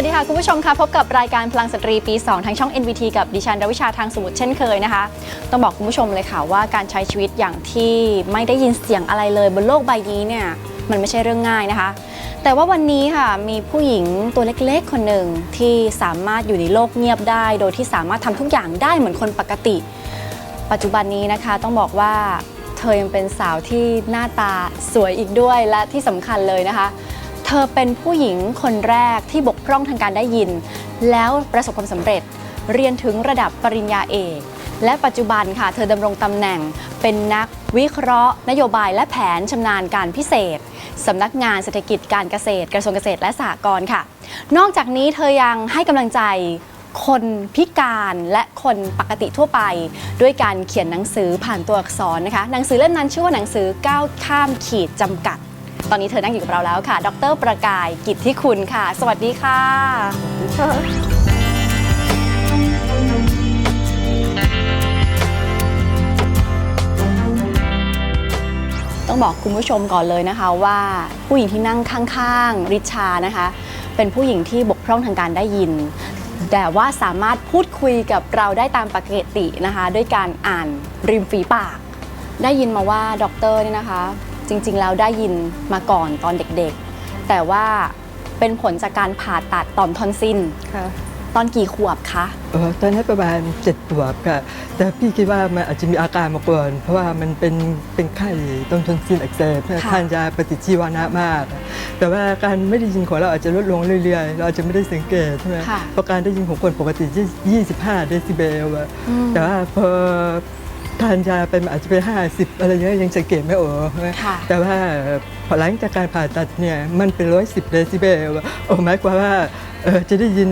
วัสดีค่ะ คุณผู้ชมค่ะพบกับรายการพลังสตรีปี 2 ทางช่อง NVT กับดิฉันรวิชาทางสมุทรเช่นเคยนะคะ ต้องบอกคุณผู้ชมเลยค่ะว่าการใช้ชีวิตอย่างที่ไม่ได้ยินเสียงอะไรเลยบนโลกใบนี้เนี่ยมันไม่ใช่เรื่องง่ายนะคะ แต่ว่าวันนี้ค่ะมีผู้หญิงตัวเล็กๆ คนหนึ่งที่สามารถอยู่ในโลกเงียบได้ โดยที่สามารถทำทุกอย่างได้เหมือนคนปกติ ปัจจุบันนี้นะคะต้องบอกว่าเธอยังเป็นสาวที่หน้าตาสวยอีกด้วยและที่สำคัญเลยนะคะ เธอเป็นผู้หญิงคนแรกที่บกพร่องทางการได้ยิน แล้วประสบความสำเร็จเรียนถึงระดับปริญญาเอกและปัจจุบันค่ะ เธอดำรงตำแหน่ง เป็นนักวิเคราะห์ นโยบายและแผนชำนาญการพิเศษสำนักงานเศรษฐกิจการเกษตร กระทรวงเกษตรและสหกรณ์ค่ะ นอกจากนี้เธอยังให้กำลังใจคนพิการและคนปกติทั่วไป ด้วยการเขียนหนังสือผ่านตัวอักษรนะคะ หนังสือเล่มนั้นชื่อว่าหนังสือก้าวข้ามขีดจำกัด ตอนนี้เธอนั่งอยู่กับเราแล้วค่ะ ดรประกายกิจที่คุณค่ะ สวัสดีค่ะ ต้องบอกคุณผู้ชมก่อนเลยนะคะว่าผู้หญิงที่นั่งข้างๆ ริชานะคะ เป็นผู้หญิงที่บกพร่องทางการได้ยินแต่ว่าสามารถพูดคุยกับเราได้ตามปกตินะคะ ด้วยการอ่านริมฝีปาก ได้ยินมาว่าด็อกเตอร์เนี่ยนะคะ จริงๆ แล้วได้ยินมาก่อนตอนเด็กๆ แต่ว่าเป็นผลจากการผ่าตัดต่อมทอนซิลค่ะตอนกี่ขวบคะเออตอนนั้นประมาณเจ็ดตัวค่ะ แต่พี่คิดว่ามันอาจจะมีอาการมาก่อน เพราะว่ามันเป็นเป็นไข้ต้นทนซิลอักเสบค่ะทานยาปฏิชีวนะมาก แต่ว่าการไม่ได้ยินของเราอาจจะลดลงเรื่อยๆ เราอาจจะไม่ได้สังเกตใช่ไหมค่ะเพราะการได้ยินของคนปกติที่25 เดซิเบลอะอืมแต่ว่าพอ ทานยาไปมันอาจจะเป็น50อะไรเงี้ยยังสังเกตไม่ออกใช่ไหมค่ะแต่ว่าพอหลังจากการผ่าตัดเนี่ยมันเป็นร้อยสิบเดซิเบลโอ้หมายความว่าเออจะได้ยิน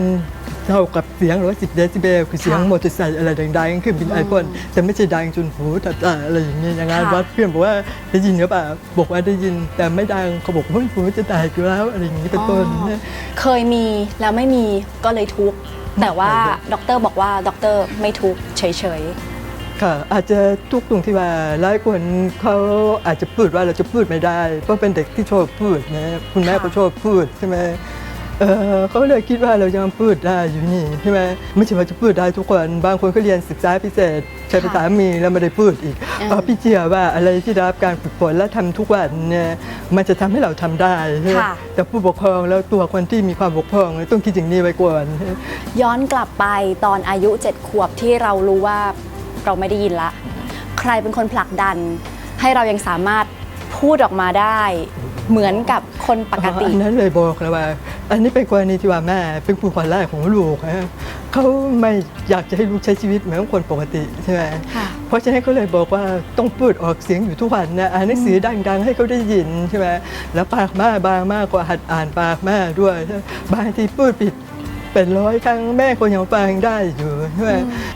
เท่ากับเสียงร้อยสิบเดซิเบลคือเสียงค่ะมอเตอร์ไซค์อะไรดังๆขึ้นบินไอพ่นแต่ไม่ใช่ดังจนหูตัดตาอะไรอย่างเงี้ยอย่างนั้นค่ะวัดเพื่อนบอกว่าได้ยินหรือเปล่าบอกว่าได้ยินแต่ไม่ดังเขาบอกว่าหูจะแตกอยู่แล้วอะไรอย่างงี้เป็นต้นอ๋อเคยมีแล้วไม่มีก็เลยทุกข์แต่ว่าใช่ครับด็อกเตอร์บอกว่าด็อกเตอร์ไม่ทุกข์เฉย ค่ะอาจจะทุกตรงที่ว่าหลายคนเขาอาจจะพูดว่าเราจะพูดไม่ได้เพราะเป็นเด็กที่ชอบพูดนะคุณแม่ค่ะก็ชอบพูดใช่ไหมเออเขาเลยคิดว่าเรายังพูดได้อยู่นี่ใช่ไหมไม่ใช่ว่าจะพูดได้ทุกคนบางคนก็เรียนศึกษาพิเศษใช้ภาษามีแล้วไม่ได้พูดอีกอืมเพราะพี่เชื่อว่าอะไรที่ได้รับการฝึกฝนและทำทุกวันเนี่ยมันจะทำให้เราทำได้ใช่ไหมค่ะแต่ผู้ปกครองแล้วตัวคนที่มีความบกพร่องต้องคิดอย่างนี้ไว้ก่อนๆย้อนกลับไปตอนอายุ7ขวบที่เรารู้ว่า เราไม่ได้ยินละ ใครเป็นคนผลักดัน ให้เรายังสามารถพูดออกมาได้ เหมือนกับคนปกติ อันนั้นเลยบอกเลยว่า อันนี้เป็นกรณีที่ว่าแม่เป็นผู้คนแรกของลูกฮะเขาไม่อยากจะให้ลูกใช้ชีวิตเหมือนคนปกติใช่ไหมค่ะเพราะฉะนั้นก็เลยบอกว่าต้องพูดออกเสียงอยู่ทุกวันนะอ่านหนังสือดังๆ ให้เขาได้ยินใช่ไหมแล้วปากแม่บางมากกว่าหัดอ่านปากแม่ด้วยใช่ไหมบางทีพูดผิด เป็นร้อยครั้งแม่ก็ยังฟังได้อยู่ใช่ไหม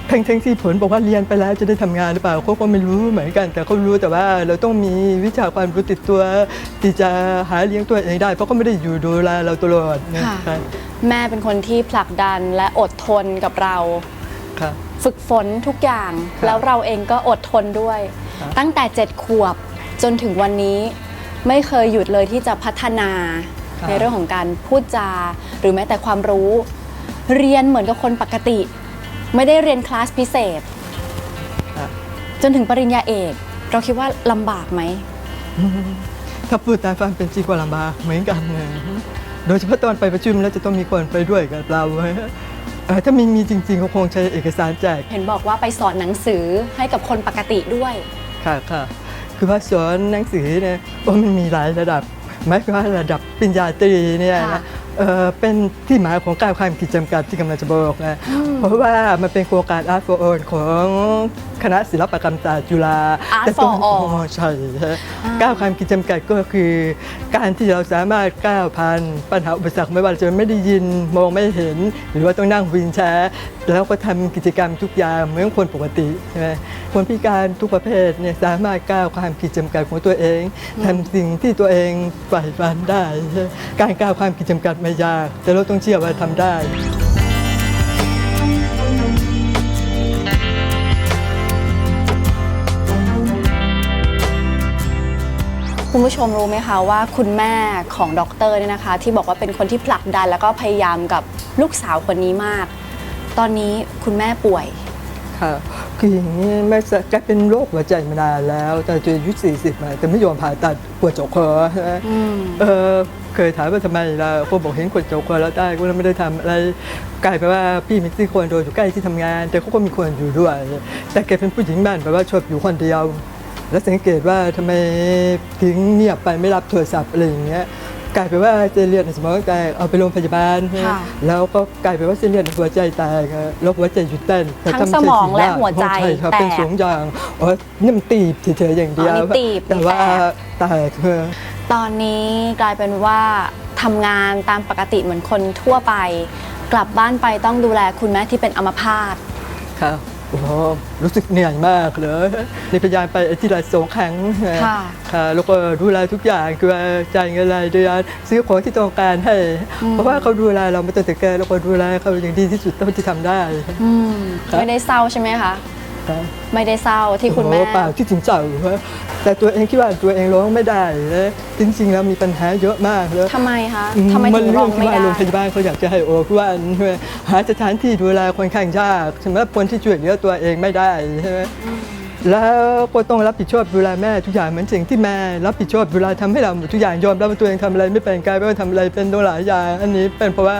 ทั้งทั้งๆที่ผลบอกว่าเรียนไปแล้วจะได้ทำงานหรือเปล่าเขาก็ไม่รู้เหมือนกัน แต่เขารู้แต่ว่าเราต้องมีวิชาความรู้ติดตัวที่จะหาเลี้ยงตัวเองได้ เพราะก็ไม่ได้อยู่ดูแลเราตลอดนะค่ะครับแม่เป็นคนที่ผลักดันและอดทนกับเราครับฝึกฝนทุกอย่างครับแล้วเราเองก็อดทนด้วยครับตั้งแต่7ขวบจนถึงวันนี้ไม่เคยหยุดเลยที่จะพัฒนาครับในเรื่องของการพูดจา หรือแม้แต่ความรู้ เรียนเหมือนกับคนปกติ ไม่ได้เรียนคลาสพิเศษครับจนถึงปริญญาเอก เราคิดว่าลำบากไหม ถ้าพูดตามความเป็นจริงก็ลำบากเหมือนกันนะโดยเฉพาะตอนไปประชุมแล้วจะต้องมีคนไปด้วยกับเราเอ่อถ้ามีมีจริงๆเขาคงใช้เอกสารแจก เห็นบอกว่าไปสอนหนังสือให้กับคนปกติด้วย ค่ะค่ะคือว่าสอนหนังสือเนี่ยว่ามันมีหลายระดับหมายความว่าระดับปริญญาตรีเนี่ยค่ะนะเอ่อเป็นที่หมายของการความขีดจำกัดที่กำลังจะบอกนะเพราะว่ามันเป็นโครงการ Art for All ของคณะศิลปกรรมศาสตร์จุฬา Art แต่ตรง for All อ๋อใช่ฮะก้าวความขีดจำกัดก็คือ การที่เราสามารถก้าวผ่านปัญหาอุปสรรคไม่ว่าจะไม่ได้ยินมองไม่เห็น หรือว่าต้องนั่งวินแชร์แล้วก็ทำกิจกรรมทุกอย่างเหมือนคนปกติใช่ไหมคนพิการทุกประเภทเนี่ยสามารถก้าวความขีดจำกัดของตัวเองทำสิ่งที่ตัวเองใฝ่ฝันได้ใช่ไหมการก้าวความขีดจำกัดไม่ยาก แต่เราต้องเชื่อว่าทำได้ คุณผู้ชมรู้ไหมคะว่าคุณแม่ของด็อกเตอร์เนี่ยนะคะ ที่บอกว่าเป็นคนที่ผลักดันแล้วก็พยายามกับลูกสาวคนนี้มาก ตอนนี้คุณแม่ป่วย ค่ะคืออย่างนี้แม่จะแกเป็นโรคหัวใจมานานแล้วแต่จนอายุ40มาแต่ไม่ยอมผ่าตัดปวดจกคอใช่ไหมอืมเออเคยถามว่าทำไมล่ะคนบอกเห็นคนจกคอแล้วได้ก็เลยไม่ได้ทำอะไรกลายเป็นว่าพี่มีที่ควรโดนอยู่ใกล้ที่ทำงาน แต่เขาก็มีคนอยู่ด้วย แต่แกเป็นผู้หญิงบ้านแบบว่าชอบอยู่คนเดียว แล้วสังเกตว่าทำไมถึงเงียบไปไม่รับโทรศัพท์อะไรอย่างเงี้ย กลายเป็นว่าเส้นเลือดในสมองแตกเอาไปโรงพยาบาลค่ะแล้วก็กลายเป็นว่าเส้นเลือดในหัวใจแตกอะแล้วหัวใจหยุดเต้นทั้งสมองและหัวใจช่ครับแตกเป็นสองอย่างอ๋อนี่มันตีบเฉยๆอย่างเดียวอ๋อนี่ตีบแต่ว่านี่แตกแตกเออตอนนี้กลายเป็นว่าทำงานตามปกติเหมือนคนทั่วไป กลับบ้านไปต้องดูแลคุณแม่ที่เป็นอัมพาตค่ะ โอ้โหรู้สึกเหนื่อยมากเลยในพยายามไปอาที่ละสองครั้งค่ะค่ะแล้วก็ดูแลทุกอย่างคือว่าจ่ายเงินรายเดือนซื้อของที่ต้องการให้ เพราะว่าเขาดูแลเรามาตั้งแต่เกิดแล้วก็ดูแลเขาอย่างดีที่สุดเท่าที่ทำได้อืมครับไม่ได้เศร้าใช่ไหมคะ ค่ะไม่ได้เศร้าที่คุณแม่ โอ้โหเปล่าที่จริงเจ้าแต่ตัวเองคิดว่าตัวเองร้องไม่ได้เลยจริงๆแล้วมีปัญหาเยอะมากเลย ทำไมคะทำไมมัถึงเรื่ร้องที่ไม่ว่าได้โรงพยาบาลเขาอยากจะให้โอทุกวันใช่ไหมหาสถานที่ดูแลค่อนข้างยากสำหรับคนที่ช่วยเหลือตัวเองไม่ได้ใช่ไหม แล้วก็ต้องรับผิดชอบดูแลแม่ทุกอย่างเหมือนสิ่งที่แม่รับผิดชอบดูแลทำให้เราทุกอย่างยอมรับว่าตัวเองทำอะไรไม่เป็นกลายเป็นว่าทำอะไรเป็นตัวหลายอย่างอันนี้เป็นเพราะว่า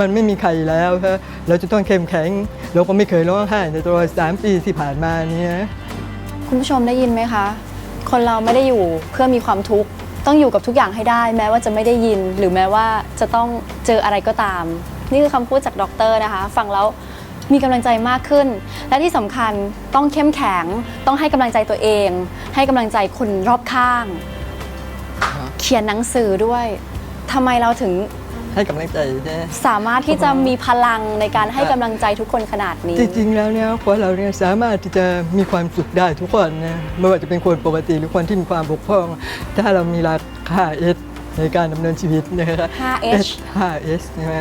มันไม่มีใครแล้วครับเราจะต้องเข้มแข็งเราก็ไม่เคยร้องไห้ในตัวสามปีที่ผ่านมาเนี้คุณผู้ชมได้ยินไหมคะ คนเราไม่ได้อยู่เพื่อมีความทุกข์ต้องอยู่กับทุกอย่างให้ได้ แม้ว่าจะไม่ได้ยิน หรือแม้ว่าจะต้องเจออะไรก็ตาม นี่คือคำพูดจากด็อกเตอร์นะคะ ฟังแล้ว มีกำลังใจมากขึ้น และที่สำคัญต้องเข้มแข็ง ต้องให้กำลังใจตัวเอง ให้กำลังใจคนรอบข้าง เขียนหนังสือด้วยทำไมเราถึงให้กำลังใจใช่ไหมสามารถที่จะมีพลังในการให้กำลังใจทุกคนขนาดนี้ จริงๆแล้วเนี่ยคนเราเนี่ยสามารถที่จะมีความสุขได้ทุกคนนะไม่ว่าจะเป็นคนปกติหรือคนที่มีความบกพร่อง ถ้าเรามีราคา S ในการดำเนินชีวิตนะครับ 5H 5S ใช่ไหม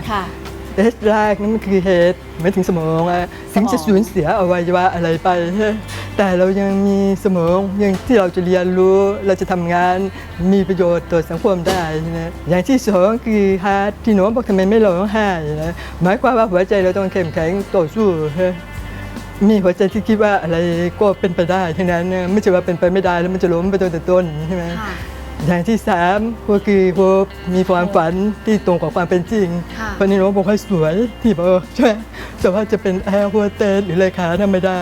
ค่ะ S แรกนั่นคือ head หมายถึงสมองอะถึงจะสูญเสียอวัยวะอะไรไป แต่เรายังมีสมองยังที่เราจะเรียนรู้เราจะทำงานมีประโยชน์ต่อสังคมได้นะอย่างที่สองคือ heart ที่หนูบอกทำไมไม่ร้องไห้นะหมายความว่าหัวใจเราต้องเข้มแข็งต่อสู้มีหัวใจที่คิดว่าอะไรก็เป็นไปได้ทั้งนั้นไม่ใช่ว่าเป็นไปไม่ได้แล้วมันจะล้มไปตั้งแต่ต้นใช่ไหม อย่างที่สามก็คือโฮปมีความฝันที่ตรงกับความเป็นจริงค่ะวันนี้น้องบอกให้สวยที่บอกใช่ไหมแต่ว่าจะเป็นแอร์โฮสเตสหรือเลขาธรรมดา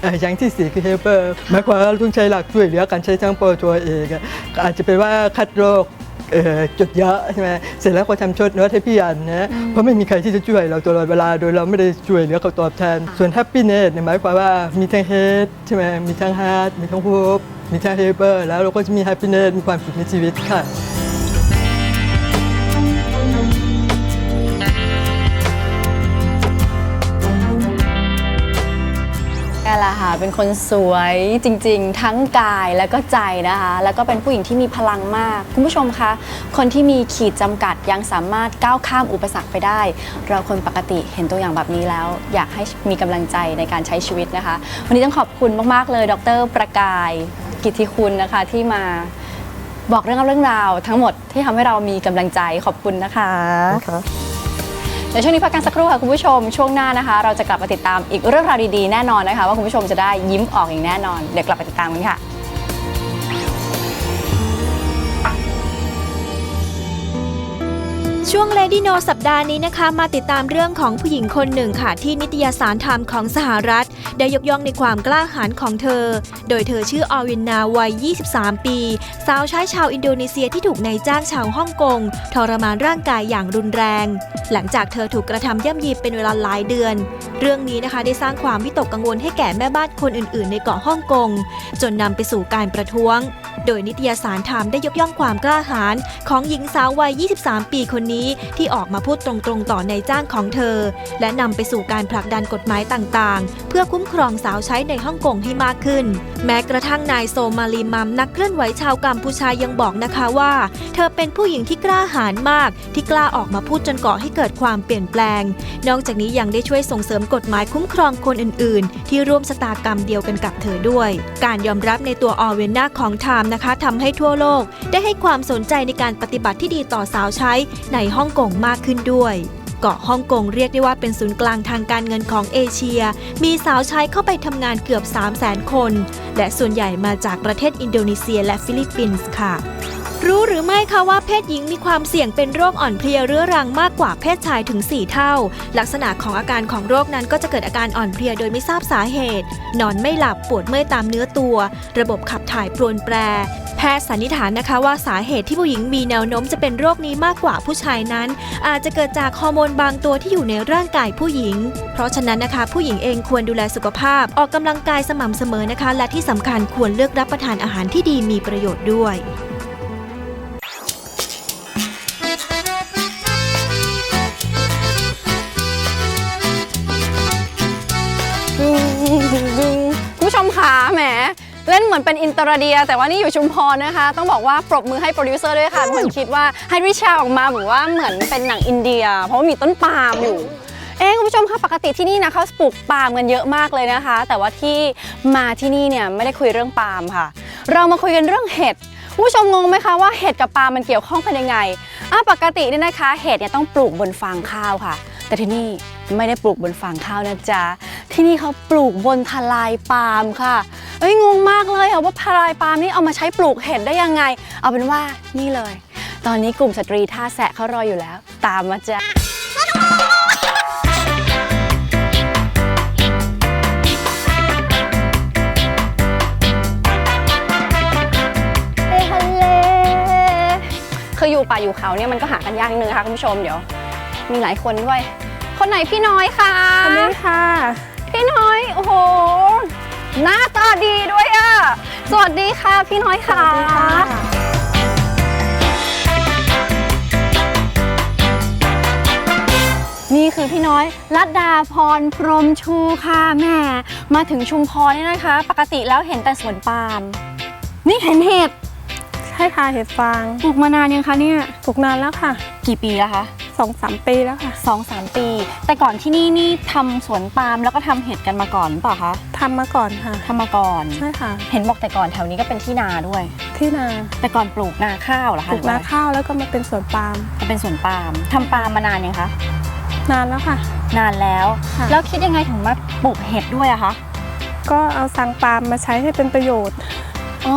เอ่ออย่างที่สี่คือเฮลเปอร์หมายความว่าต้องใช้หลักช่วยเหลือการใช้ทั้งปอตัวเองอะก็อาจจะเป็นว่าคัดโรคเอ่อจุดเยอะใช่ไหมเสร็จแล้วก็ทำชดเนื้อให้พี่อันนะเพราะไม่มีใครที่จะช่วยเราตลอดเวลาโดยเราไม่ได้ช่วยเหลือเขาตอบแทน ส่วนแฮปปี้เนสหมายความว่ามีทั้งเฮดใช่ไหมมีทั้งฮาร์ดมีทั้งโฮป มีแค่เฮเบอร์ แล้วเราก็จะมีแฮปปี้เนสมีความสุขในชีวิตค่ะ แหละค่ะ เป็นคนสวยจริงๆ ทั้งกายแล้วก็ใจนะคะ แล้วก็เป็นผู้หญิงที่มีพลังมาก คุณผู้ชมคะ คนที่มีขีดจำกัดยังสามารถก้าวข้ามอุปสรรคไปได้ เราคนปกติเห็นตัวอย่างแบบนี้แล้ว อยากให้มีกำลังใจในการใช้ชีวิตนะคะ วันนี้ต้องขอบคุณมากๆเลย ดร ประกาย กิตติคุณนะคะที่มาบอกเรื่องเรื่องราวทั้งหมดที่ทำให้เรามีกำลังใจขอบคุณนะคะ เดี๋ยวช่วงนี้พักกันสักครู่ค่ะคุณผู้ชม ช่วงหน้านะคะ เราจะกลับมาติดตามอีกเรื่องราวดีๆแน่นอนนะคะ ว่าคุณผู้ชมจะได้ยิ้มออกอย่างแน่นอน เดี๋ยวกลับไปติดตามกันค่ะ ช่วง Lady No สัปดาห์นี้นะคะ มาติดตามเรื่องของผู้หญิงคนหนึ่งค่ะ ที่นิตยสารไทม์ของสหรัฐ ได้ยกย่องในความกล้าหาญของเธอ โดยเธอชื่ออวินนาวัย 23 ปี สาวใช้ชาวอินโดนีเซียที่ถูกนายจ้างชาวฮ่องกงทรมานร่างกายอย่างรุนแรง หลังจากเธอถูกกระทำย่ำยีเป็นเวลาหลายเดือน เรื่องนี้นะคะได้สร้างความวิตกกังวลให้แก่แม่บ้านคนอื่น ๆ ในเกาะฮ่องกงจนนำไปสู่การประท้วง โดยนิตยสารไทม์ได้ยกย่องความกล้าหาญของหญิงสาววัย 23 ปีคนนี้ ที่ออกมาพูดตรงๆต่อนายจ้างของเธอ และนำไปสู่การผลักดันกฎหมายต่างๆ เพื่อคุ้มครองสาวใช้ในฮ่องกงให้มากขึ้น แม้กระทั่งนายโซมาลีมัมนักเคลื่อนไหวชาวกัมพูชายังบอกนะคะว่า เธอเป็นผู้หญิงที่กล้าหาญมาก ที่กล้าออกมาพูดจนก่อให้เกิดความเปลี่ยนแปลง นอกจากนี้ยังได้ช่วยส่งเสริมกฎหมายคุ้มครองคนอื่น ๆ ที่ร่วมสตากรรมเดียวกันกับเธอด้วย การยอมรับในตัวออเวนนาของไทม์นะคะทำให้ทั่วโลกได้ให้ความสนใจในการปฏิบัติที่ดีต่อสาวใช้ในฮ่องกงมากขึ้นด้วยเกาะฮ่องกงเรียกได้ว่าเป็นศูนย์กลางทางการเงินของเอเชีย มีสาวใช้เข้าไปทำงานเกือบ 3 0 0 0 0 0 คน และส่วนใหญ่มาจากประเทศอินโดนีเซียและฟิลิปปินส์ค่ะ รู้หรือไม่คะว่าเพศหญิงมีความเสี่ยงเป็นโรคอ่อนเพลียเรื้อรังมากกว่าเพศชายถึง 4 เท่า ลักษณะของอาการของโรคนั้นก็จะเกิดอาการอ่อนเพลียโดยไม่ทราบสาเหตุ นอนไม่หลับปวดเมื่อยตามเนื้อตัว ระบบขับถ่ายปรวนแปร แพทย์สันนิษฐานนะคะว่าสาเหตุที่ผู้หญิงมีแนวโน้มจะเป็นโรคนี้มากกว่าผู้ชายนั้น อาจจะเกิดจากฮอร์โมนบางตัวที่อยู่ในร่างกายผู้หญิง เพราะฉะนั้นนะคะ ผู้หญิงเองควรดูแลสุขภาพ ออกกำลังกายสม่ำเสมอนะคะ และที่สำคัญควรเลือกรับประทานอาหารที่ดีมีประโยชน์ด้วย งดึงดึงคุณผู้ชมขาแหม เล่นเหมือนเป็นอินเตอร์เดีย แต่ว่านี่อยู่ชุมพรนะคะ ต้องบอกว่าปรบมือให้โปรดิวเซอร์ด้วยค่ะเหมือนคิดว่าให้ริชาออกมาเหมือนว่าเหมือนเป็นหนังอินเดีย เพราะว่ามีต้นปาล์มอยู่เอ๊ะคุณผู้ชมคะปกติที่นี่นะเขาปลูกปาล์มกันเยอะมากเลยนะคะ แต่ว่าที่มาที่นี่เนี่ยไม่ได้คุยเรื่องปาล์มค่ะ เรามาคุยกันเรื่องเห็ดคุณผู้ชมงงไหมคะว่าเห็ดกับปาล์มมันเกี่ยวข้องกันยังไงอะปกติเนี่ยนะคะเห็ดเนี่ยต้องปลูกบนฟางข้าวค่ะ แต่ที่นี่ ไม่ได้ปลูกบนฟางข้าวนะจ๊ะ ที่นี่เขาปลูกบนทลายปาล์มค่ะเอ้ยงงมากเลยอะว่าทลายปาล์มนี่เอามาใช้ปลูกเห็ดได้ยังไง เอาเป็นว่านี่เลย ตอนนี้กลุ่มสตรีท่าแสะเขารออยู่แล้ว ตามมาจ้ะเฮ้ฮัลเลคืออยู่ป่าอยู่เขาเนี่ยมันก็หากันยากนิดนึงนะคะคุณผู้ชมเดี๋ยว มีหลายคนด้วย คนไหนพี่น้อยคะสวัสดีค่ะ พี่น้อย โอ้โห หน้าตาดีด้วยอะสวัสดีค่ะ พี่น้อยค่ะ นี่คือพี่น้อยรัตดาพรพรหมชูค่ะแหม่มาถึงชุมพรเนี่ยนะคะ ปกติแล้วเห็นแต่สวนปาล์มนี่เห็นเห็ดใช่ค่ะเห็ดฟางปลูกมานานยังคะเนี่ย ปลูกนานแล้วค่ะ กี่ปีแล้วคะ สองสามปีแล้วค่ะสองสามปี แต่ก่อนที่นี่นี่ทำสวนปาล์มแล้วก็ทำเห็ดกันมาก่อนหรือเปล่าคะทำมาก่อนค่ะทำมาก่อน ใช่ค่ะ เห็นบอกแต่ก่อนแถวนี้ก็เป็นที่นาด้วย ที่นาแต่ก่อนปลูกนาข้าวเหรอปคะลูกนาข้าวแล้วก็มาเป็นสวนปาล์มหรือว่าจะเป็นสวนปาล์มทำปาล์มมานานยังคะนานแล้วค่ะ นานแล้ว ค่ะ แล้วคิดยังไงถึงมาปลูกเห็ดด้วยอะคะก็เอาสังปาล์มมาใช้ให้เป็นประโยชน์อ๋อ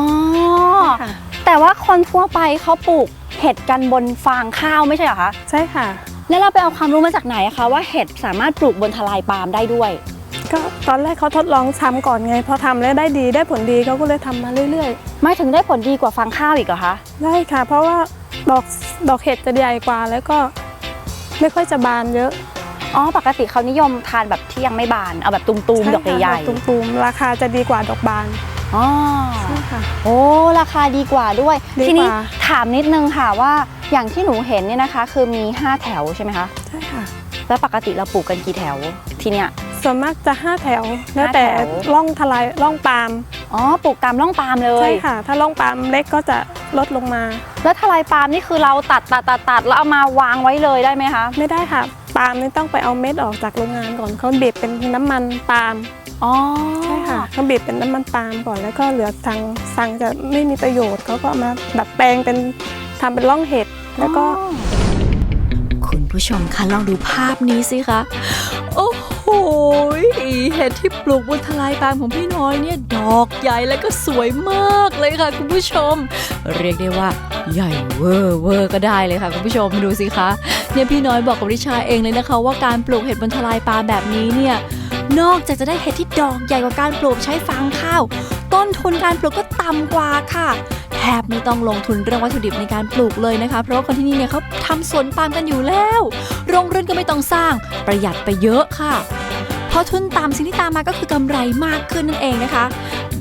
ค่ะแต่ว่าคนทั่วไปเขาปลูก เห็ดกันบนฟางข้าวไม่ใช่เหรอคะ ใช่ค่ะ แล้วเราไปเอาความรู้มาจากไหนอะคะว่าเห็ดสามารถปลูกบนทลายปาล์มได้ด้วย ก็ตอนแรกเขาทดลองทำก่อนไงพอทำแล้วได้ดีได้ผลดีเขาก็เลยทำมาเรื่อยไม่ถึงได้ผลดีกว่าฟางข้าวอีกเหรอคะๆได้ค่ะ เพราะว่าดอกดอกเห็ดจะใหญ่กว่าแล้วก็ไม่ค่อยจะบานเยอะอ๋อปกติเขานิยมทานแบบที่ยังไม่บานเอาแบบตุมๆดอกใหญ่ช่ค่ะดอกตูมๆราคาจะดีกว่าดอกบานๆ อ๋อใช่ค่ะ โอ้ราคาดีกว่าด้วย ดีกว่า ทีนี้ถามนิดนึงค่ะว่าอย่างที่หนูเห็นเนี่ยนะคะ คือมี 5 แถวใช่ไหมคะ ใช่ค่ะ แล้วปกติเราปลูกกันกี่แถวที่เนี่ย ส่วนมากจะห้าแถวแล้วแต่ห้าแถว ร่องทลายร่องปาล์มอ๋อปลูกตามร่องปาล์มเลใช่ย ค่ะ ถ้าร่องปาล์มเล็กก็จะลดลงมาแล้วทลายปาล์มนี่คือเราตัดตัดตัดตัดแล้วเอามาวางไว้เลยได้ไหมคะ ไม่ได้ค่ะ ปาล์มนี่ต้องไปเอาเม็ดออกจากโรงงานก่อนเขาบีบเป็นน้ำมันปาล์ม อ๋อใช่ค่ะเขาบีบเป็นน้ำมันปาล์มก่อนแล้วก็เหลือสังสังจะไม่มีประโยชน์เขาก็เอามาดัดแปลงเป็นทำเป็นร่องเห็ดแล้วก็คุณผู้ชมคะลองดูภาพนี้สิคะ โอ้โหเห็ดที่ปลูกบนทลายปาล์มของพี่น้อยเนี่ยดอกใหญ่และก็สวยมากเลยค่ะ คุณผู้ชม เรียกได้ว่าใหญ่เวอร์เวอร์ก็ได้เลยค่ะคุณผู้ชมดูสิคะเนี่ยพี่น้อยบอกกับริชาเองเลยนะคะ ว่าการปลูกเห็ดบนทลายปาล์มแบบนี้เนี่ย นอกจากจะได้เห็ดที่ดอกใหญ่กว่าการปลูกใช้ฟางข้าว ต้นทุนการปลูกก็ต่ำกว่าค่ะ แทบไม่ต้องลงทุนเรื่องวัตถุดิบในการปลูกเลยนะคะ เพราะว่าคนที่นี่เนี่ยเขาทำสวนปาล์มกันอยู่แล้ว โรงเรือนก็ไม่ต้องสร้างประหยัดไปเยอะค่ะพอทุนต่ำสิ่งที่ตามมาก็คือกำไรมากขึ้นนั่นเองนะคะ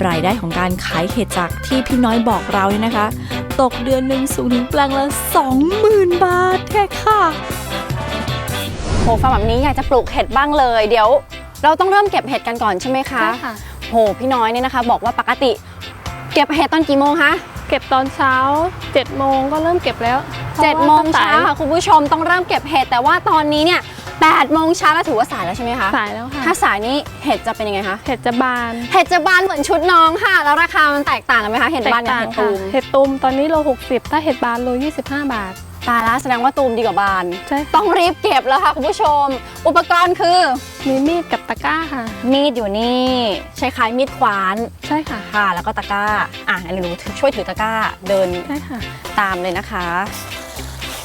รายได้ของการขายเห็ดจากที่พี่น้อยบอกเราเนี่ยนะคะ ตกเดือนหนึ่งสูงถึงแปลงละ 20,000 บาทแค่ค่ะโหฟังแบบนี้อยากจะปลูกเห็ดบ้างเลย เดี๋ยว เราต้องเริ่มเก็บเห็ดกันก่อนใช่ไหมคะใช่ค่ะ โหพี่น้อยเนี่ยนะคะ บอกว่าปกติ เก็บเห็ดตอนกี่โมงคะ เก็บตอนเช้า7จ็ดโมงก็เริ่มเก็บแล้วเจ็ดโมงพระว่เช้าค่ะคุณผู้ชมต้องเริ่มเก็บเห็ดแต่ว่าตอนนี้เนี่ย8โมงเช้าแล้วถือว่าสายแล้วใช่ไหมคะสายแล้วค่ะถ้าสายนี้เห็ดจะเป็นยังไงคะ เห็ดจะบานเห็ดจะบานเหมือนชุดน้องค่ะ แล้วราคามันแตกต่างกันไหมคะเห็ดบานกับเห็ดตูมเห็ดตูมตอนนี้โล60 ถ้าเห็ดบานโล25 บาทตายแล้วแสดงว่าตูมดีกว่าบาน ใช่ต้องรีบเก็บแล้วค่ะคุณผู้ชม อุปกรณ์คือ มีมีดกับตะกร้าค่ะ มีดอยู่นี่ใช้คล้ายมีดขวานใช่ค่ะค่ะ แล้วก็ตะกร้า อะอันนี้หนูช่วยถือตะกร้าเดินใช่ค่ะตามเลยนะคะ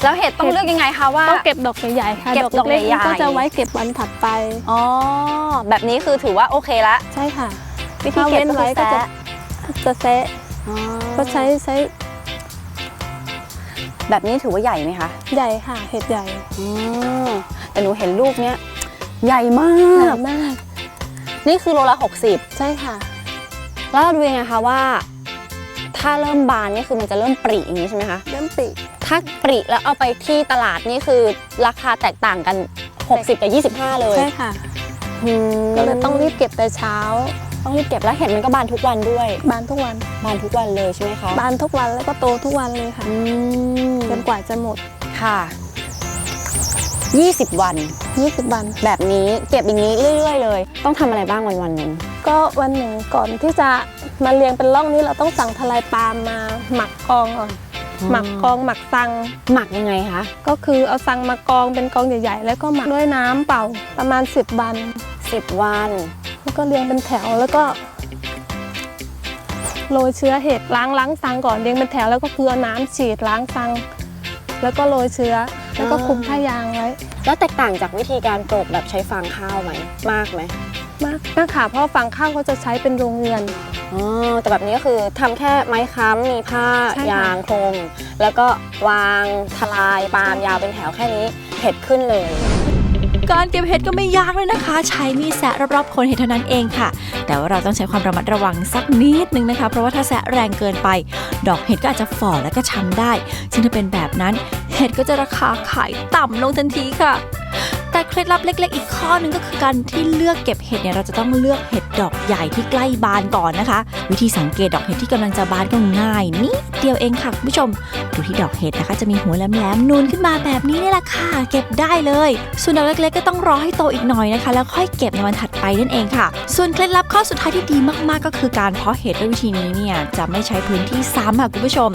แล้วเห็ดต้องเลือกยังไงคะว่า ต้องเก็บดอกใหญ่ๆค่ะเก็บดอกเล็กใหญ่ๆๆก็จะไว้เก็บวันถัดไปอ๋อแบบนี้คือถือว่าโอเคละ ใช่ค่ะวิธีถ้าเก็บเว้นก็ไว้คือก็จะแซะจะแซะอ๋อก็ใช้ใช้แบบนี้ถือว่าใหญ่ไหมคะ ใหญ่ค่ะเห็ดใหญ่ อืมแต่หนูเห็นลูกเนี้ย ใหญ่มาใหญ่ก มาก นี่คือโลละ 60 ใช่ค่ะ แล้วเราดูยังไงคะว่า ถ้าเริ่มบานนี่คือมันจะเริ่มปริอย่างนี้ใช่ไหมคะ เริ่มปีกถ้าปริแล้วเอาไปที่ตลาดนี่คือราคาแตกต่างกัน 60 กับ 25 เลยใช่ค่ะอืมก็เลยต้องรีบเก็บแต่เช้า ต้องรีบเก็บแล้วเห็นมันก็บานทุกวันด้วย บานทุกวัน บานทุกวันเลยใช่ไหมคะบานทุกวันแล้วก็โตทุกวันเลยค่ะอืมจนกว่าจะหมดค่ะ 20 วัน 20 วัน แบบนี้เก็บอย่างนี้เรื่อย ๆ เลย ต้องทำอะไรบ้างวันวันๆหนึ่งก็วันหนึ่งก่อนที่จะมาเรียงเป็นร่องนี้เราต้องสั่งทลายปาล์มมาหมักกองก่อนหมักกองหมักซัง หมักยังไงคะก็คือเอาซังมากองเป็นกองใหญ่ๆ แล้วก็หมักด้วยน้ำเปล่าประมาณ 10 วัน 10 วัน แล้วก็เรียงเป็นแถวแล้วก็โรยเชื้อเห็ดล้างล้างซังก่อนเรียงเป็นแถวแล้วก็คือเอาน้ำฉีดล้างซัง แล้วก็โรยเชื้อ แล้วก็คลุมผ้ายางไว้ แล้วแตกต่างจากวิธีการปลูกแบบใช้ฟางข้าวไหมมากไหมมากมากค่ะเพราะฟางข้าวเขาจะใช้เป็นโรงเรือนอ๋อแต่แบบนี้ก็คือทำแค่ไม้ค้ำมีผ้าใช่ค่ะยางโครงแล้วก็วางทลายปาล์มยาวเป็นแถวแค่นี้เห็ดขึ้นเลย การเก็บเห็ดก็ไม่ยากเลยนะคะ ใช้มีดแสะรอบๆคนเห็ดเท่านั้นเองค่ะ แต่ว่าเราต้องใช้ความระมัดระวังสักนิดนึงนะคะ เพราะว่าถ้าแสะแรงเกินไป ดอกเห็ดก็อาจจะฝ่อและก็ช้ำได้ ซึ่งถ้าเป็นแบบนั้นเห็ดก็จะราคาขายต่ำลงทันทีค่ะ แต่เคล็ดลับเล็ก ๆ อีกข้อหนึงก็คือการที่เลือกเก็บเห็ดเนี่ยเราจะต้องเลือกเห็ดดอกใหญ่ที่ใกล้บานก่อนนะคะ วิธีสังเกตดอกเห็ดที่กำลังจะบานก็ง่ายนิดเดียวเองค่ะคุณผู้ชม ดูที่ดอกเห็ดนะคะ จะมีหัวแหลมๆนูนขึ้นมาแบบนี้นี่แหละค่ะ เก็บได้เลย ส่วนดอกเล็กๆ ก็ต้องรอให้โตอีกหน่อยนะคะ แล้วค่อยเก็บในวันถัดไปนั่นเองค่ะ ส่วนเคล็ดลับข้อสุดท้ายที่ดีมากๆ ก็คือการเพาะเห็ดด้วยวิธีนี้เนี่ยจะไม่ใช้พื้นที่ซ้ำค่ะคุณผู้ชม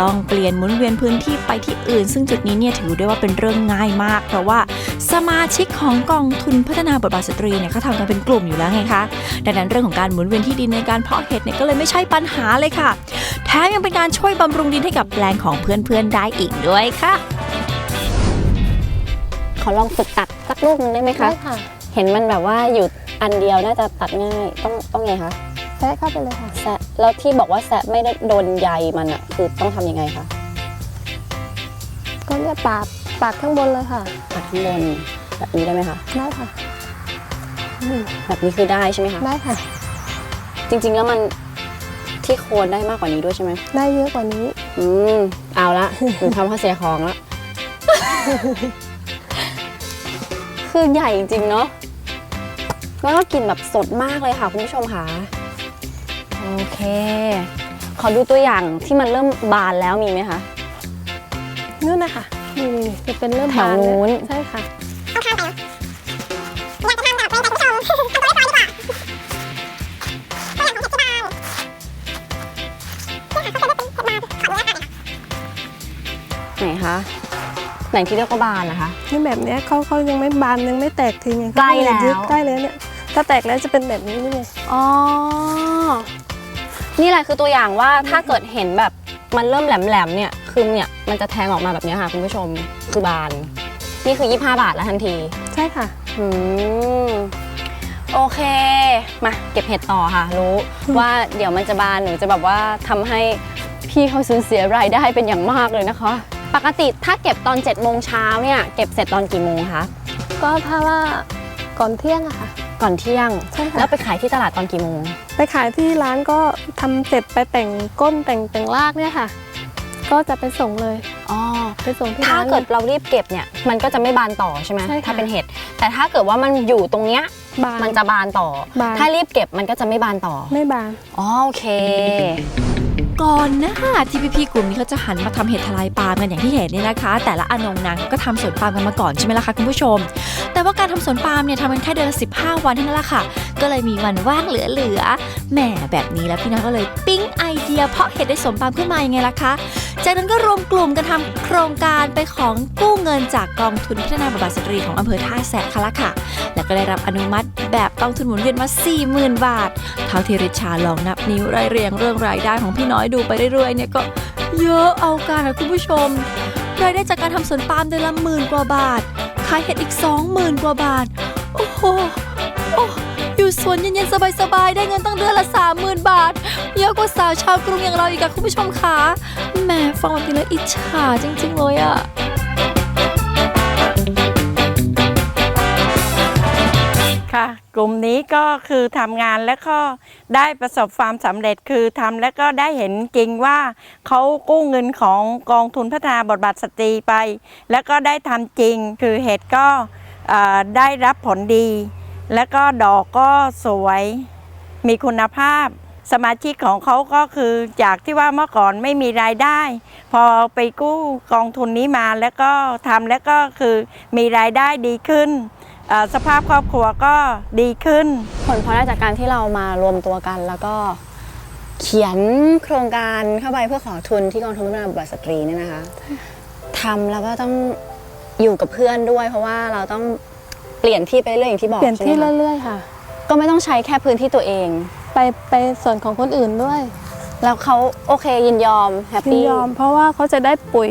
ต้องเปลี่ยนหมุนเวียนพื้นที่ไปที่อื่น ซึ่งจุดนี้เนี่ยถือได้ว่าเป็นเรื่องง่ายมาก เพราะว่าสมาชิกของกองทุนพัฒนาบทบาทสตรีเนี่ยเขาทำกันเป็นกลุ่มอยู่แล้วไงคะดังนั้นเรื่องของการหมุนเวียนที่ดินในการเพาะเห็ดเนี่ยก็เลยไม่ใช่ปัญหาเลยค่ะ แถมยังเป็นการช่วยบำรุงดินให้กับแปลงของเพื่อนๆได้อีกด้วยค่ะ ขอลองฝึกตัดสักลูกหนึงได้ไหมคะได้ค่ะเห็นมันแบบว่าอยู่อันเดียวน่าจะตัดง่ายต้องต้องไงคะแซะเข้าไปเลยค่ะแซะแล้วที่บอกว่าแซะไม่ได้โดนใยมันอะคือต้องทำยังไงคะก็เนี่ยปาดปาดข้างบนเลยค่ะตัดข้างบน แบบนี้ได้ไหมคะได้ค่ะอืมแบบนี้คือได้ใช่ไหมคะได้ค่ะ จริงๆแล้วมันที่โคนได้มากกว่านี้ด้วยใช่ไหมได้เยอะกว่านี้ อืมเอาละหนูทำข้าวเสียของละคือใหญ่จริงๆเนาะแล้วก็กลิ่นแบบสดมากเลยค่ะคุณผู้ชมค่ะโอเค ขอดูตัวอย่างที่มันเริ่มบานแล้วมีไหมคะนู่นนะคะนี่จะเป็นเริ่มแถวบานนู้นใช่ค่ะ ไหนที่เรียกว่าบานนะคะ นี่แบบเนี้ยเขาเขายังไม่บานยังไม่แตกทีไงใกล้แล้ว เขายึดใกล้แล้วเนี่ยถ้าแตกแล้วจะเป็นแบบนี้นี่ไงอ๋อ นี่แหละคือตัวอย่างว่าถ้าเกิดเห็นแบบมันเริ่มแหลมๆเนี่ยคือเนี่ยมันจะแทงออกมาแบบเนี้ยค่ะคุณผู้ชมคือบาน นี่คือ 25 บาทแล้วทันที ใช่ค่ะ อืมโอเค มาเก็บเห็ดต่อค่ะ รู้ ว่าเดี๋ยวมันจะบานหนูจะแบบว่าทำให้พี่เขาสูญเสียรายได้เป็นอย่างมากเลยนะคะ ปกติถ้าเก็บตอน7จ็ดโมงเช้าเนี่ยเก็บเสร็จตอนกี่โมงคะก็ถ้าว่าก่อนเที่ยงอะค่ะ ก่อนเที่ยงใช่ค่ะ แล้วไปขายที่ตลาดตอนกี่โมงไปขายที่ร้านก็ทำเสร็จไปแต่งก้นแต่งแต่งรากเนี่ยค่ะ ก็จะไปส่งเลยอ๋อไปส่งที่ถ้าร้านเกิดเรารีบเก็บเนี่ยมันก็จะไม่บานต่อใช่ไหมใช่ค่ะ ถ้าเป็นเห็ดแต่ถ้าเกิดว่ามันอยู่ตรงเนี้ยบาน มันจะบานต่อ บาน ถ้ารีบเก็บมันก็จะไม่บานต่อไม่บาน อ๋อโอเค ก่อนหน้าที่พี่ๆกลุ่มนี้เขาจะหันมาทำเห็ดทลายปาล์มกันอย่างที่เห็นเนี่ยนะคะ แต่ละอนงนางก็ทำสวนปาล์มกันมาก่อนใช่ไหมล่ะคะคุณผู้ชม แต่ว่าการทำสวนปาล์มเนี่ยทำกันแค่เดือนละ15 วันเท่านั้นแหละค่ะ ก็เลยมีวันว่างเหลือๆแหมแบบนี้แล้วพี่น้อยก็เลยปิ๊งไอเดีย เพาะเห็ดในสวนปาล์มขึ้นมายังไงล่ะคะจากนั้นก็รวมกลุ่มกันทำโครงการไปของกู้เงินจากกองทุนพัฒนาบทบาทสตรีของอำเภอท่าแสะค่ะละค่ะ แล้วก็ได้รับอนุมัติแบบกองทุนหมุนเวียนมา 40,000 บาท เท่าที่ริชาลองนับนิ้วรายเรียงเรื่องรายได้ของพี่น้อยดูไปเรื่อยๆเนี่ยก็เยอะเอาการนะคุณผู้ชม รายได้จากการทำสวนปาล์มเดือนละหมื่นกว่าบาท ขายเห็ดอีก20,000กว่าบาท โอ้โหโอ้อยู่สวนเย็นๆสบายๆ ได้เงินตั้งเดือนละ30,000 บาท เยอะกว่าสาวชาวกรุงอย่างเราอีกอะคุณผู้ชมคะแหมฟังแบบนี้แล้วอิจฉาจริงๆเลยอะ ค่ะ กลุ่มนี้ก็คือทำงานแล้วก็ได้ประสบความสำเร็จคือทำแล้วก็ได้เห็นจริงว่าเขากู้เงินของกองทุนพัฒนาบทบาทสตรีไป แล้วก็ได้ทำจริงคือเห็ดก็ได้รับผลดี แล้วก็ดอกก็สวยมีคุณภาพ สมาชิกของเขาก็คือจากที่ว่าเมื่อก่อนไม่มีรายได้ พอไปกู้กองทุนนี้มาแล้วก็ทำแล้วก็คือมีรายได้ดีขึ้น สภาพครอบครัวก็ดีขึ้น ผลพลอยได้จากการที่เรามารวมตัวกัน แล้วก็เขียนโครงการเข้าไปเพื่อขอทุนที่กองทุนพัฒนาบทบาทสตรีเนี่ยนะคะทำแล้วก็ต้องอยู่กับเพื่อนด้วย เพราะว่าเราต้องเปลี่ยนที่ไปเรื่อยอย่างที่บอกเปลี่ยนใช่ไหที่มคะเรื่อยๆค่ะ ก็ไม่ต้องใช้แค่พื้นที่ตัวเอง ไปไปส่วนของคนอื่นด้วย แล้วเขาโอเคยินยอมแฮปยินปี้ยอม เพราะว่าเขาจะได้ปุ๋ย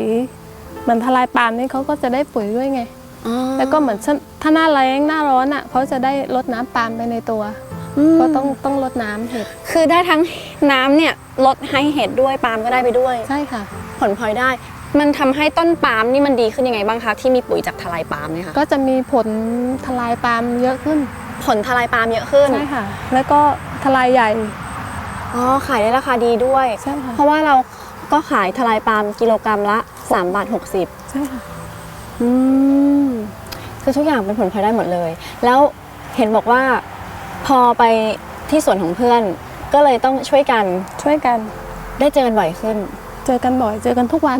เหมือนทลายปาล์มนี่เขาก็จะได้ปุ๋ยด้วยไงอ๋อ แล้วก็เหมือนถ้าหน้าแรงหน้าร้อนอะเขาจะได้ลดน้ำปาล์มไปในตัวมก็ต้องต้องลดน้ำเห็ด คือได้ทั้งน้ำเนี่ยลดให้เห็ดด้วยปาล์มก็ได้ไปด้วย ใช่ค่ะ ผลพลอยได้ มันทำให้ต้นปาล์มนี่มันดีขึ้นยังไงบ้างคะที่มีปุ๋ยจากทลายปาล์มเนี่ยค่ะ ก็จะมีผลทลายปาล์มเยอะขึ้น ผลทลายปาล์มเยอะขึ้น ใช่ค่ะ แล้วก็ทลายใหญ่ อ๋อขายได้ราคาดีด้วย ใช่ค่ะ เพราะว่าเราก็ขายทลายปาล์มกิโลกรัมละ3บาท60 ใช่ค่ะ อืม คือทุกอย่างเป็นผลพลอยได้หมดเลย แล้วเห็นบอกว่าพอไปที่สวนของเพื่อน ก็เลยต้องช่วยกันช่วยกัน ได้เจอกันบ่อยขึ้น เจอกันบ่อย เจอกันทุกวัน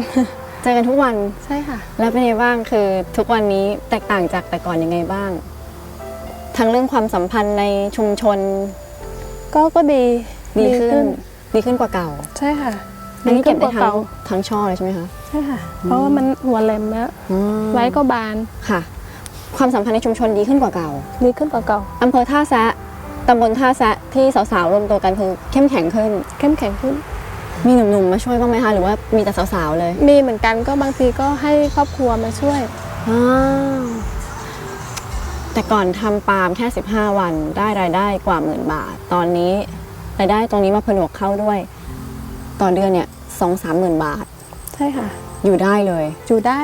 เจอกันทุกวัน ใช่ค่ะ แล้วเป็นไงบ้างคือทุกวันนี้แตกต่างจากแต่ก่อนยังไงบ้าง ทั้งเรื่องความสัมพันธ์ในชุมชนก็ก็ดีดีขึ้น ดีขึ้นกว่าเก่า ใช่ค่ะอันนี้เก็บได้ว่าทั้งเก่าทั้งช่อเลยใช่ไหมคะ ใช่ค่ะ เพราะว่ามันหัวแหลมแล้วอืมไว้ก็บาน ค่ะ ความสัมพันธ์ในชุมชนดีขึ้นกว่าเก่า ดีขึ้นกว่าเก่าอำเภอท่าแซะตำบลท่าแซะที่สาวๆรวมตัวกันคือเข้มแข็งขึ้น เข้มแข็งขึ้น มีหนุ่มๆมาช่วยบ้างไหมคะหรือว่ามีแต่สาวๆเลย มีเหมือนกันก็บางทีก็ให้ครอบครัวมาช่วยอ้าวแต่ก่อนทำปาล์มแค่ 15 วันได้รายได้กว่าหมื่นบาท ตอนนี้รายได้ตรงนี้มาผนวกเข้าด้วย ต่อเดือนเนี่ยสองสามหมื่นบาท ใช่ค่ะ อยู่ได้เลย อยู่ได้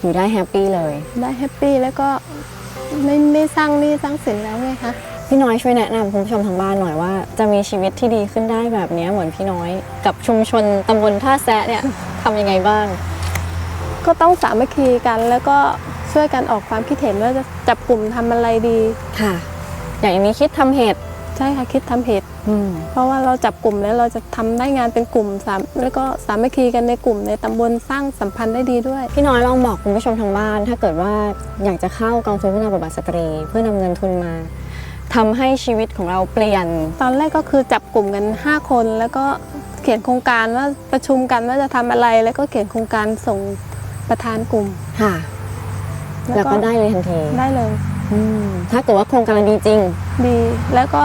อยู่ได้แฮปปี้เลย ได้แฮปปี้แล้วก็ ไม่ไม่สร้างหนี้สร้างสินแล้วไงคะพี่น้อยช่วยแนะนำคุณผู้ชมทางบ้านหน่อยว่า จะมีชีวิตที่ดีขึ้นได้แบบเนี้ยเหมือนพี่น้อย กับชุมชนตำบลท่าแซะเนี่ยทำยังไงบ้าง ก็ต้องสามัคคีกันแล้วก็ช่วยกันออกความคิดเห็นว่าจะจับกลุ่มทำอะไรดีค่ะ อย่างนี้คิดทำเห็ด ใช่ค่ะคิดทำเหตุอืมเพราะว่าเราจับกลุ่มแล้วเราจะทำได้งานเป็นกลุ่มสามแล้วก็สามัคคีกันในกลุ่มในตำบลสร้างสัมพันธ์ได้ดีด้วย พี่น้อยลองบอกคุณผู้ชมทางบ้าน ถ้าเกิดว่าอยากจะเข้ากองทุนพัฒนาบทบาทสตรี เพื่อนำเงินทุนมาทำให้ชีวิตของเราเปลี่ยน ตอนแรกก็คือจับกลุ่มกัน 5 คน แล้วก็เขียนโครงการว่าประชุมกันว่าจะทำอะไร แล้วก็เขียนโครงการส่งประธานกลุ่มค่ะ แล้วก็ได้เลยทันทีได้เลย อืมถ้าเกิดว่าโครงการดีจริง ดี แล้วก็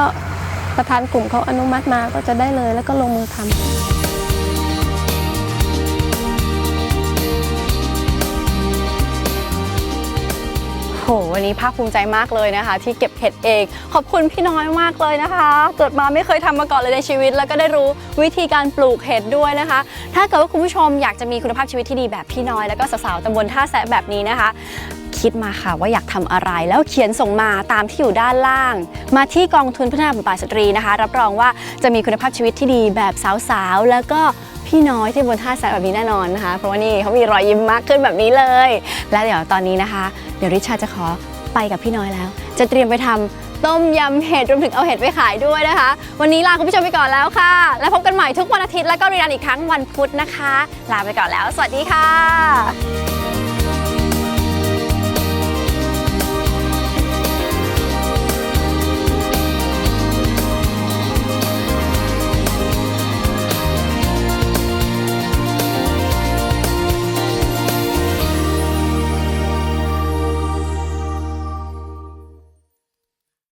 ประธานกลุ่มเขาอนุมัติมาก็จะได้เลยแล้วก็ลงมือทำโหวันนี้ภาคภูมิใจมากเลยนะคะ ที่เก็บเห็ดเอง ขอบคุณพี่น้อยมากเลยนะคะ เกิดมาไม่เคยทำมาก่อนเลยในชีวิต แล้วก็ได้รู้วิธีการปลูกเห็ดด้วยนะคะ ถ้าเกิดว่าคุณผู้ชมอยากจะมีคุณภาพชีวิตที่ดีแบบพี่น้อยแล้วก็สาวๆตำบลท่าแซะแบบนี้นะคะ คิดมาค่ะ ว่าอยากทำอะไรแล้วเขียนส่งมาตามที่อยู่ด้านล่าง มาที่กองทุนพัฒนาบทบาทสตรีนะคะ รับรองว่าจะมีคุณภาพชีวิตที่ดีแบบสาวๆ แล้วก็พี่น้อยที่บนท่าแซะแบบนี้แน่นอนนะคะ เพราะว่านี่เขามีรอยยิ้มมากขึ้นแบบนี้เลย และเดี๋ยวตอนนี้นะคะ เดี๋ยวริชาจะขอไปกับพี่น้อยแล้ว จะเตรียมไปทำต้มยำเห็ดรวมถึงเอาเห็ดไปขายด้วยนะคะ วันนี้ลาคุณผู้ชมไปก่อนแล้วค่ะ แล้วพบกันใหม่ทุกวันอาทิตย์แล้วก็รีรันอีกครั้งวันพุธนะคะ ลาไปก่อนแล้ว สวัสดีค่ะ